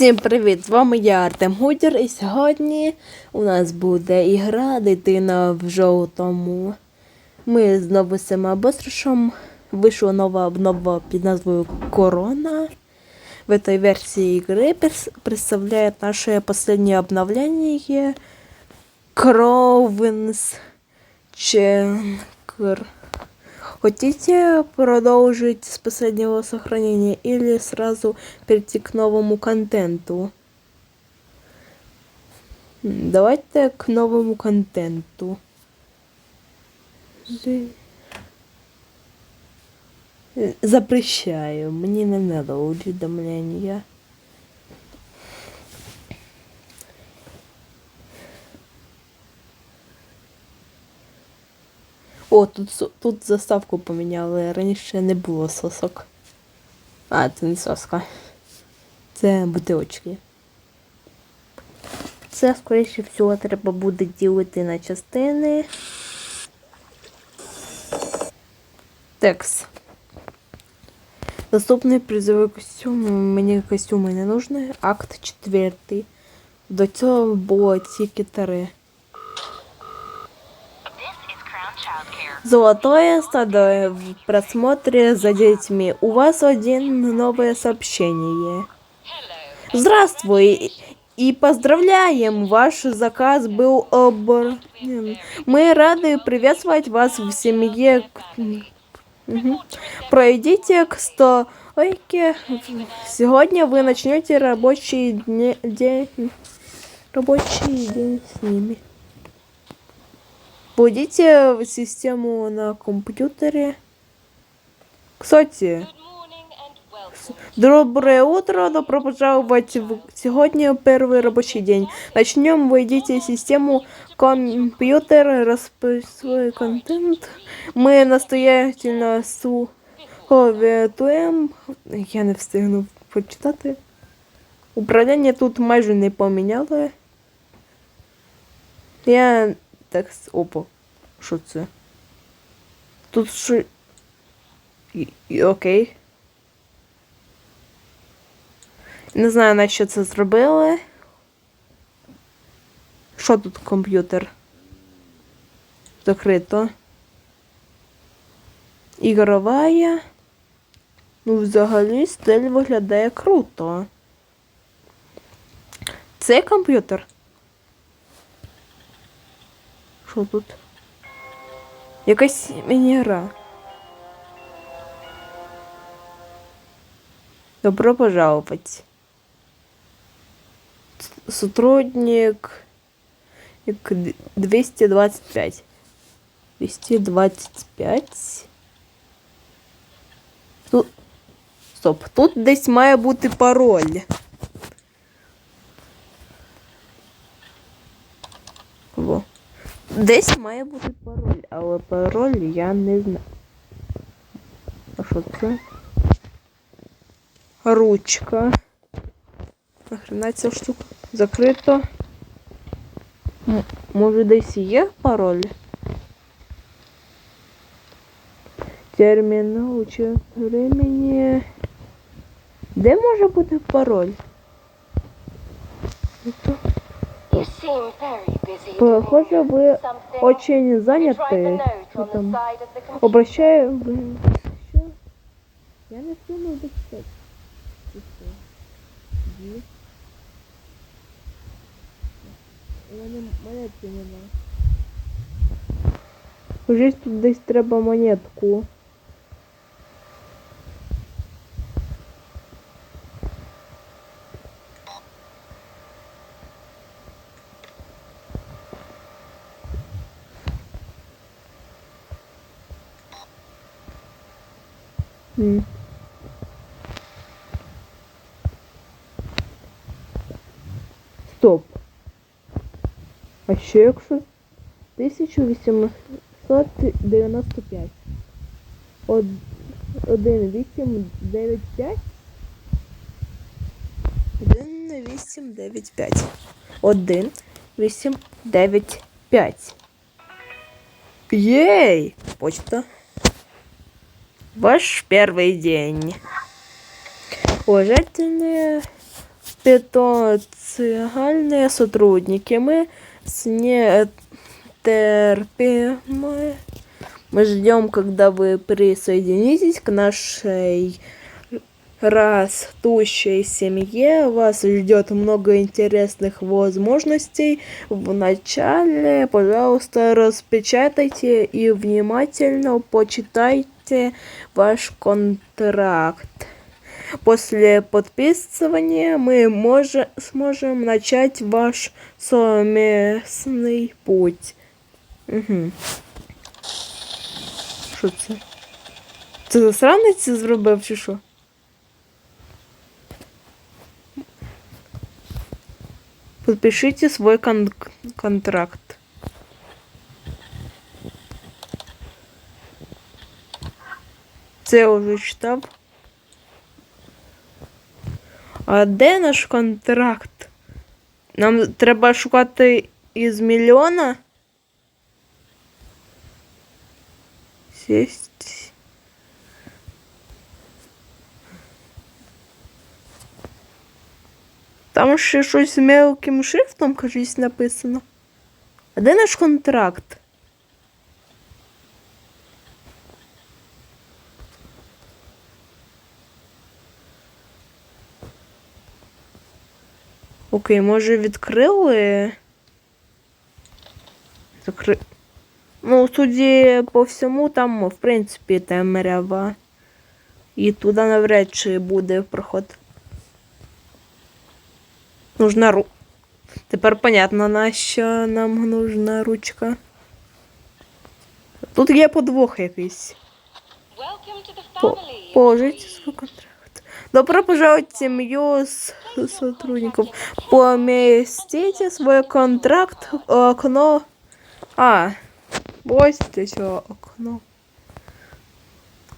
Всім привіт! З вами я Артем Гудір, і сьогодні у нас буде ігра Дитина в жовтому. Ми знову з цим Бостришем. Вийшла нова обнова під назвою Корона. В этой версии игры прес- представляет наше последнее обновление Кровенс Ченкер. Хотите продолжить с последнего сохранения или сразу перейти к новому контенту? Давайте к новому контенту. Э, Запрещаю, мне не надо уведомления. О, тут, тут заставку поміняли. Раніше не було сосок. А, це не соска. Це бутилочки. Це, скоріше всього, треба буде ділити на частини. Текс. Наступний призовий костюм. Мені костюми не нужні. Акт четвертий. До цього було тільки три. Золотое стадо в просмотре за детьми. У вас один новое сообщение. Здравствуй и поздравляем! Ваш заказ был оборнен. Мы рады приветствовать вас в семье. Мгм. Пройдите к стойке. Сегодня вы начнете рабочий день. Рабочий день с ними. Вводите в систему на компьютере. Кстати, Good morning and welcome. доброе утро, добро пожаловать в сегодня первый рабочий день. Начнем, войдите в систему компьютер, расписывай контент. Мы настоятельно советуем. Я не встигну почитати. Управління тут майже не поміняли. Я так с- опа. Що це? Тут що. І, і, окей. Не знаю, на що це зробили. Що тут комп'ютер? Закрито. Ігрова. Ну, взагалі стиль виглядає круто. Це комп'ютер. Що тут? Якась міні-гра. Добро пожаловать. С- Сотрудник як д- 225. 225. Тут. Стоп, тут десь має бути пароль. Десь має бути пароль, але пароль я не знаю. А що це? Ручка. Нахрена ця штука? Закрито. Може десь є пароль? Термінал чи времени. Де може бути пароль? Похоже, Something. очень заняты. там? Обращаю. ви- Що? Я не встигну дочитати. Чи що? Ді. У мене монетки нема. Тут десь треба монетку. М. Стоп. А ще якщо 1895. Од... 1895? 1895. 1895. Ей! Почта. Ваш первый день. Уважательные специфициальные сотрудники. Мы с нетерпимой мы ждем, когда вы присоединитесь к нашей растущей семье. Вас ждет много интересных возможностей. Вначале, пожалуйста, распечатайте и внимательно почитайте ваш контракт. После подписывания мы може, сможем начать ваш совместный путь. Угу. Що це? Це засранець зробив чи що? Подпишите свой кон- контракт. Це вже читав. А де наш контракт? Нам треба шукати із мільйона? Сесть. Там ще щось мелким шрифтом, кажись, написано. А де наш контракт? Окей, може відкрили? Закри... Ну, судді по всьому, там, в принципі, темрява. І туди навряд чи буде проход. Нужна ру. Тепер понятно, на що нам нужна ручка. Тут є подвох якийсь. По- family. положите свой контракт. Добро пожаловать в семью с сотрудников. Поместите свой контракт в окно. А, бросьте все окно.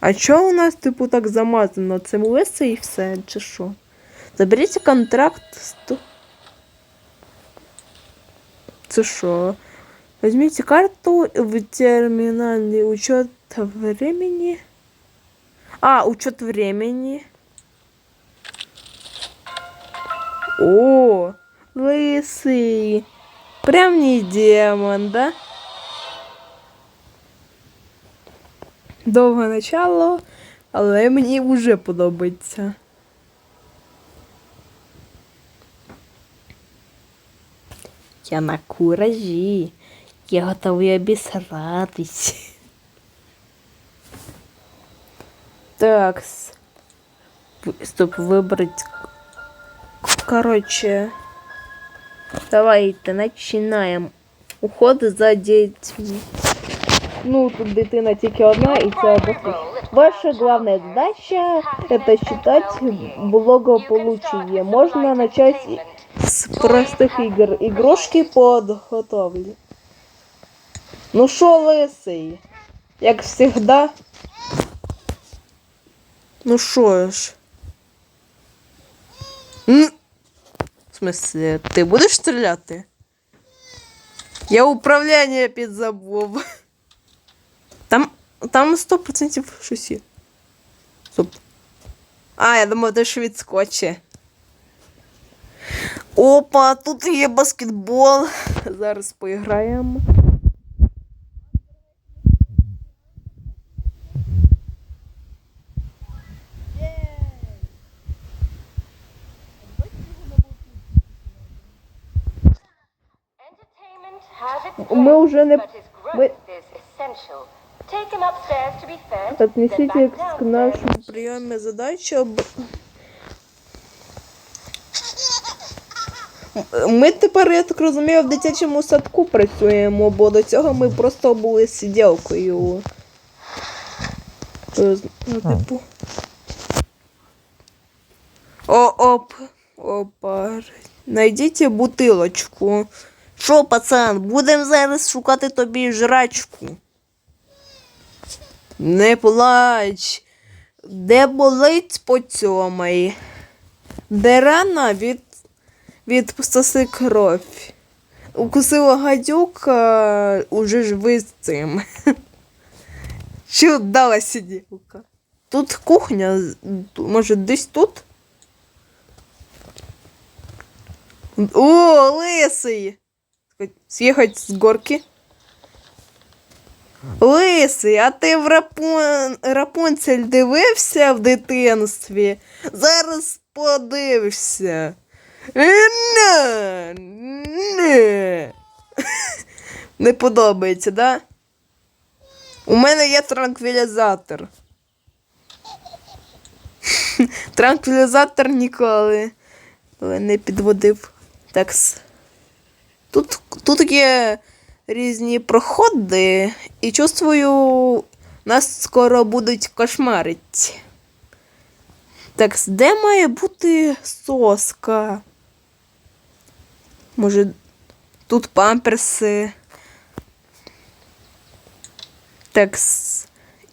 А чё у нас типу так замазано? Це і все, чи що? Заберіть контракт. Сто... Це що? Карту в терминале учет времени. А, учет времени. О, лысый. Прям не демон, да? Довге начало, але мені вже подобається. Я на куражі. Я готовий обісратись. Так. с- В- Стоп, выбрать. Короче. Давайте начинаем. Уход за детьми. Ну, тут дитина тільки одна, і це досить. Ваша главная задача это считать благополучие. Можно начать с простых игр. Игрушки подготовлю. Ну шо, лисий? Як всегда. Ну шо ж? В смысле, ти будеш стріляти? Я управління підзабув. Там, там 100% щось є. Стоп. А, я думав, ти ж відскоче. Опа, тут є баскетбол. Зараз поіграємо. Ми вже не- ми- Отнесите к нашому прийомі задачу. об- Ми тепер, я так розумію, в дитячому садку працюємо, бо до цього ми просто були сиділкою. Е, Ну, типу. О, оп. Опа. Найдіть бутилочку. Що, пацан, будемо зараз шукати тобі жрачку. Не плач. Де болить поцьомай. Де рана від, від пососи кров. Укусила гадюка, уже ж ви з цим. Дала сиділка? Тут кухня, може десь тут? О, лисий! Съехать з горки. Лисий, а ти в Рапун... Рапунцель дивився в дитинстві? Зараз подивишся. Не, не. Не подобається, да? У мене є транквілізатор. Транквілізатор ніколи не підводив. Так. Тут, тут є різні проходи, і чувствую, нас скоро будуть кошмарити. Так, де має бути соска? Може, тут памперси. Так,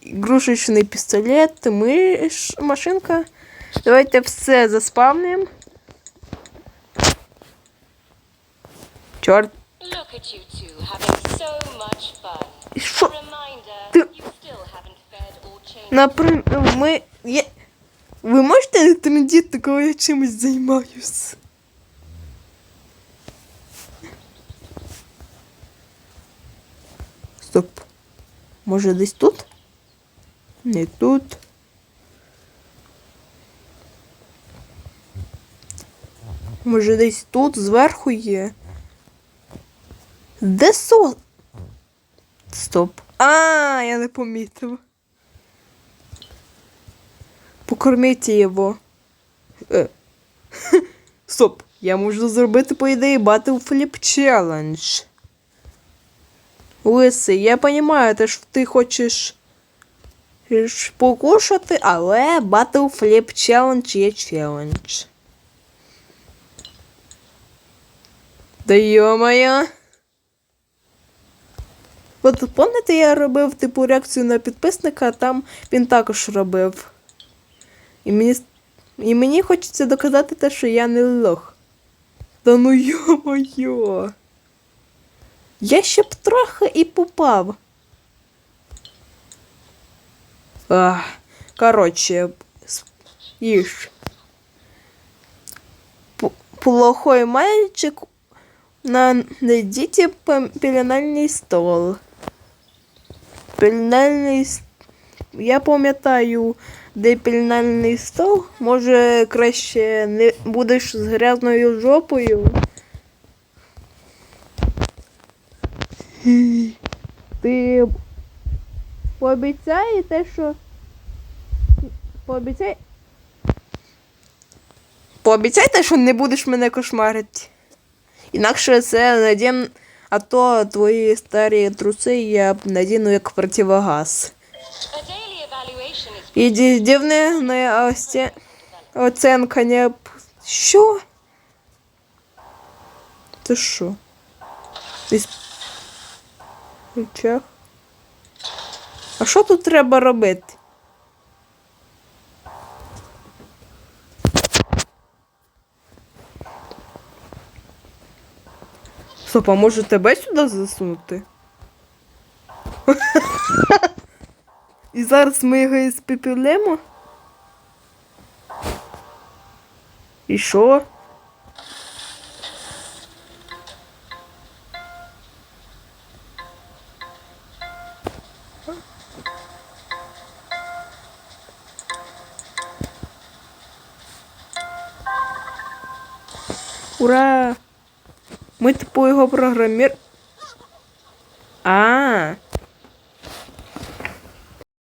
ігрушечний пістолет, миш, машинка. Давайте все заспавнимо. A що? Ти-. Наприклад, ми. Я... Ви можете не трендіти, коли я чимось займаюсь? Стоп. Може десь тут? Не тут. Може десь тут зверху є. Де со? Стоп. А, я не помітив. Покорміть його. Е. Стоп. Я можу зробити, по ідеї, Battle Flip Challenge. Лисий, я розумію, те, що ти хочеш покушати, але Battle Flip Challenge є челендж. Да йо-моє. От пам'ятаєте, я робив типу реакцію на підписника, а там він також робив. І мені, і мені хочеться доказати те, що я не лох. Та ну йо-моє. Я ще б трохи і попав. Ах, коротше, їж. Плохой мальчик на найдите пеленальний стол. Пеленальний с- Я пам'ятаю, де пеленальний стол. Може, краще не будеш з грязною жопою. Ти пообіцяй те, що. Пообіцяй. Пообіцяй те, що не будеш мене кошмарити. Інакше це надім, а то твої старі труси я б надіну як противогаз. І ості... оценка не... Що? Це що? Рычаг. А що тут треба робити? Стоп, а може тебе сюди засунути? І зараз ми його іспепелимо? І що? Ура! Ми типу його програмір. А,